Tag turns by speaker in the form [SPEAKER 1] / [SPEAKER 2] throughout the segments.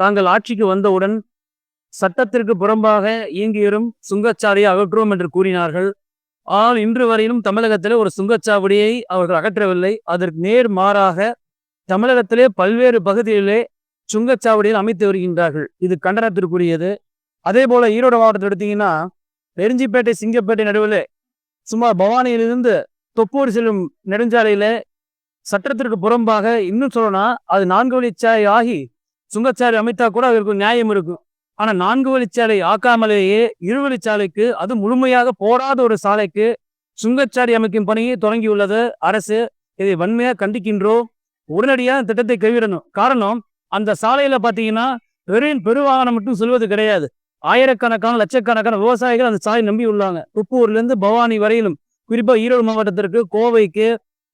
[SPEAKER 1] தாங்கள் ஆட்சிக்கு வந்தவுடன் சட்டத்திற்கு புறம்பாக இயங்கிவரும் சுங்கச்சாவடியை அகற்றுவோம் என்று கூறினார்கள். ஆனால் இன்று வரையிலும் தமிழகத்திலே ஒரு சுங்கச்சாவடியை அவர்கள் அகற்றவில்லை. அதற்கு நேர் மாறாக தமிழகத்திலே பல்வேறு பகுதிகளிலே சுங்கச்சாவடியில் அமைத்து வருகின்றார்கள். இது கண்டனத்திற்குரியது. அதே போல ஈரோடு மாவட்டத்தில் எடுத்தீங்கன்னா நெருஞ்சிப்பேட்டை சிங்கப்பேட்டை நடுவில் சுமார் பவானியிலிருந்து தொப்பூர் செல்லும் நெடுஞ்சாலையில சட்டத்திற்கு புறம்பாக இன்னும் சொல்லணும்னா அது நான்கு வழிச்சாலை ஆகி சுங்கச்சாலை அமைத்தா கூட அதற்கு நியாயம் இருக்கும். ஆனா நான்கு வழிச்சாலை ஆக்காமலேயே இருவழிச்சாலைக்கு அது முழுமையாக போடாத ஒரு சாலைக்கு சுங்கச்சாலை அமைக்கும் பணியை தொடங்கியுள்ளது. அரசு இதை வன்மையாக கண்டிக்கின்றோம். உடனடியாக திட்டத்தை கைவிடணும். காரணம் அந்த சாலையில பாத்தீங்கன்னா வெறும் பெருவாகனம் மட்டும் சொல்வது கிடையாது. ஆயிரக்கணக்கான லட்சக்கணக்கான விவசாயிகள் அந்த சாலை நம்பி உள்ளாங்க. உப்பூர்லேருந்து பவானி வரையிலும் குறிப்பாக ஈரோடு மாவட்டத்திற்கு கோவைக்கு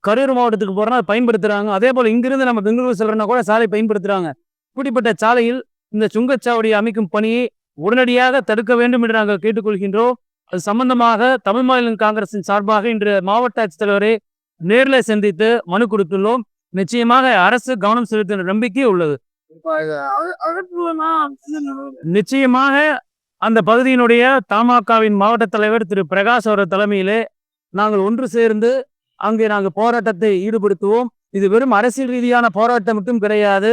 [SPEAKER 1] கரூர் மாவட்டத்துக்கு போகிறோன்னா பயன்படுத்துகிறாங்க அதே போல் இங்கிருந்து நம்ம பெங்களூர் செல்றோம்னா கூட சாலை பயன்படுத்துகிறாங்க இப்படிப்பட்ட சாலையில் இந்த சுங்கச்சாவடியை அமைக்கும் பணியை உடனடியாக தடுக்க வேண்டும் என்று நாங்கள் கேட்டுக்கொள்கின்றோம். அது சம்பந்தமாக தமிழ் மாநில காங்கிரசின் சார்பாக இன்று மாவட்ட ஆட்சித்தலைவரை நேரில் சந்தித்து மனு கொடுத்துள்ளோம். நிச்சயமாக அரசு கவனம் செலுத்தும் நம்பிக்கை உள்ளது. நிச்சயமாக அந்த பகுதியினுடைய தமாகவின் மாவட்ட தலைவர் திரு பிரகாஷ் அவர் தலைமையிலே நாங்கள் ஒன்று சேர்ந்து அங்கே நாங்கள் போராட்டத்தை ஈடுபடுத்துவோம். இது வெறும் அரசியல் ரீதியான போராட்டம் மட்டும் கிடையாது.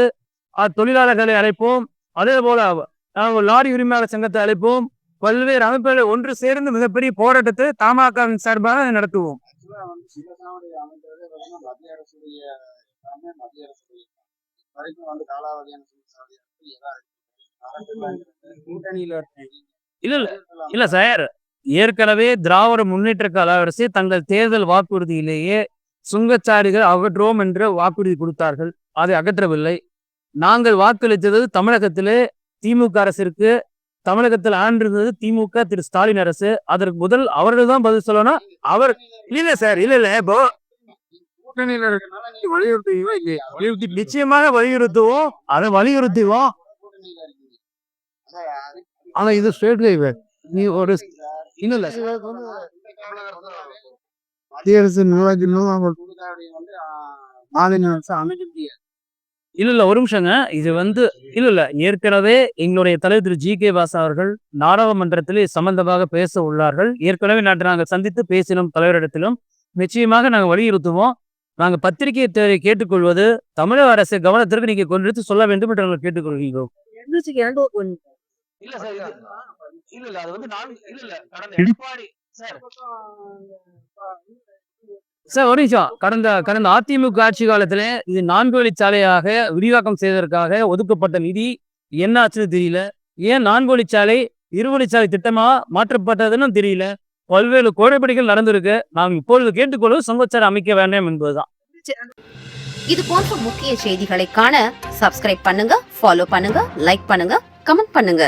[SPEAKER 1] தொழிலாளர்களை அழைப்போம். அதே போல நாங்கள் லாரி உரிமையாளர் சங்கத்தை அழைப்போம். பல்வேறு அமைப்புகளை ஒன்று சேர்ந்து மிகப்பெரிய போராட்டத்தை தமாகவின் சார்பாக நடத்துவோம். இல்ல இல்ல சார். ஏற்கனவே திராவிட முன்னேற்ற கழக அரசு தங்கள் தேர்தல் வாக்குறுதியிலேயே சுங்கச்சாரிகள் அகற்றுவோம் என்ற வாக்குறுதி கொடுத்தார்கள். அதை அகற்றவில்லை. நாங்கள் வாக்களித்தது தமிழகத்திலே திமுக அரசிற்கு தமிழகத்தில் ஆண்டிருந்தது திமுக திரு ஸ்டாலின் அரசு. அதற்கு முதல் அவர்கள் தான் பதில் சொல்லணும் அவர். இல்ல சார் இல்ல இல்ல. இப்போ வலியுறுத்தி நிச்சயமாக வலியுறுத்துவோம். அதை வலியுறுத்துவோம். ஆனா இது ஸ்டேட் ஹைவே நீ ஒரு இல்ல இல்ல
[SPEAKER 2] கூட்டாளி வந்து
[SPEAKER 3] மாநில அரசு அமைக்க முடியாது.
[SPEAKER 1] இல்ல இல்ல ஒரு நிமிஷங்க. இது வந்து இல்ல இல்ல. ஏற்கனவே எங்களுடைய தலைவர் திரு ஜி. கே. வாசா அவர்கள் நாடாளுமன்றத்தில் சம்பந்தமாக பேச உள்ளார்கள். ஏற்கனவே நாட்டு நாங்கள் சந்தித்து பேசினோம் தலைவரிடத்திலும். நிச்சயமாக நாங்கள் வலியுறுத்துவோம். நாங்கள் பத்திரிகை தேவை கேட்டுக்கொள்வது தமிழக அரசு கவனத்திற்கு நீங்க கொண்டு சொல்ல வேண்டும் என்று நாங்கள் கேட்டுக்கொள்கிறோம் இல்ல சார் இல்ல இல்ல அது வந்து நான் இல்ல இல்ல கடந்த எடப்பாடி சார். சார் ஒரு நிமிஷம். கடந்த கடந்த அதிமுக ஆட்சி காலத்துல இது நான்கு வழிச்சாலையாக விரிவாக்கம் செய்வதற்காக ஒதுக்கப்பட்ட நிதி என்னாச்சுன்னு தெரியல. ஏன் நான்கு வழிச்சாலை இருவழிச்சாலை திட்டமா மாற்றப்பட்டதுன்னு தெரியல. பல்வேறு கோடைப்படிகள் நடந்திருக்கு. நாம் இப்பொழுது கேட்டுக்கொள்வது சுங்கச்சாலை அமைக்க வேண்டாம் என்பதுதான்.
[SPEAKER 4] இது போன்ற முக்கிய செய்திகளை காண சப்ஸ்கிரைப் பண்ணுங்க ஃபாலோ பண்ணுங்க லைக் பண்ணுங்க கமெண்ட் பண்ணுங்க.